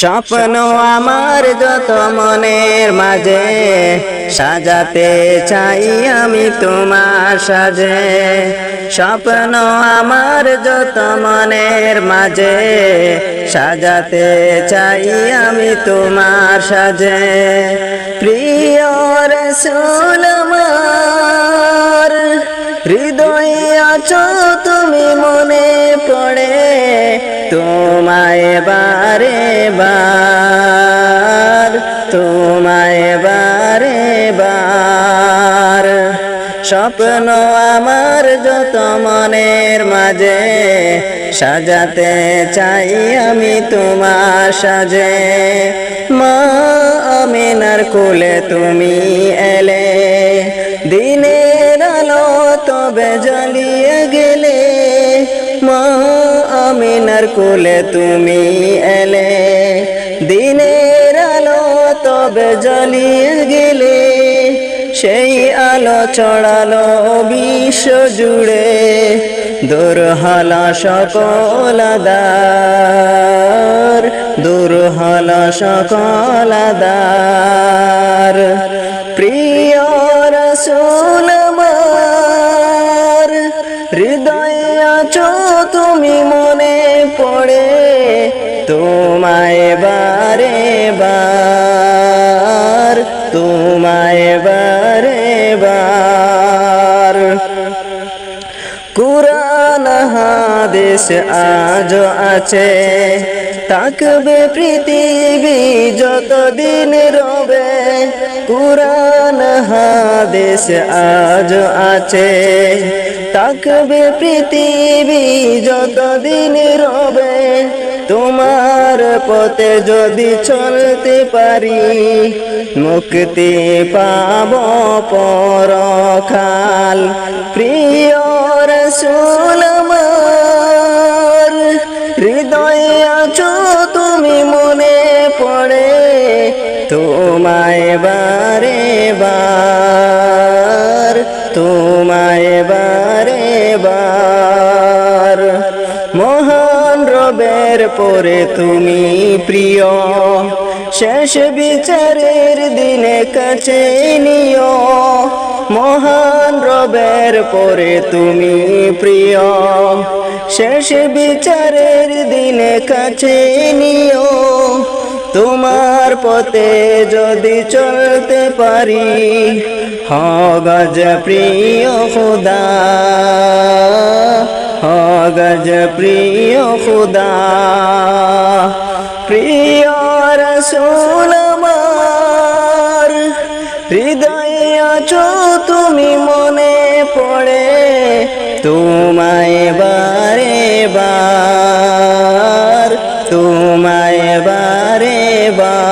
স্বপ্ন আমার যত মনের মাঝে, সাজাতে চাই আমি তোমার সাজে। স্বপ্ন আমার যত মনের মাঝে, সাজাতে চাই আমি তোমার সাজে। প্রিয় রসুল হৃদয়ে আছো তোমায় বারে বার। স্বপ্ন আমার যত মনের মাঝে, সাজাতে চাই আমি তোমার সাজে। মা আমিনার কুলে তুমি এলে, দিনের আলো তবে জ্বালিয়ে গেলে। মা আমিনার কুলে তুমি এলে, দিনের তবে জ্বালিয়ে গেলে, সেই আলো চড়ালো বিশ্ব জুড়ে। দূর হল সকল দার দূর সকল দার প্রিয় রসুল হৃদয়ে আছো তুমি মনে পড়ে, তোমায় বারে বার কুরআন হাদিস আজ আছে। থাকবে পৃথিবী যতদিন রবে। কুরআন হাদিস আজ আছে। থাকবে পৃথিবী যতদিন রবে। তোমার পথে যদি চলতে পারি, মুক্তি পাব পরখাল প্রিয় রসুল আমার। হৃদয়ে আছো তুমি মনে পড়ে, তোমায় বারে বার, তোমায় বারে বার। মহান রবের পরে তুমি প্রিয়, শেষ বিচারের দিনে কাছে নিও মহান রবের পরে তুমি প্রিয়। শেষ বিচারের দিনে কাছে নিও। তোমার পথে যদি চলতে পারি হগজ প্রিয় খুদা হগজ প্রিয় খুদা। প্রিয় রসুল হৃদয়ে আছো তুমি মনে পড়ে তোমায় বারে বার তোমায় বারে বার।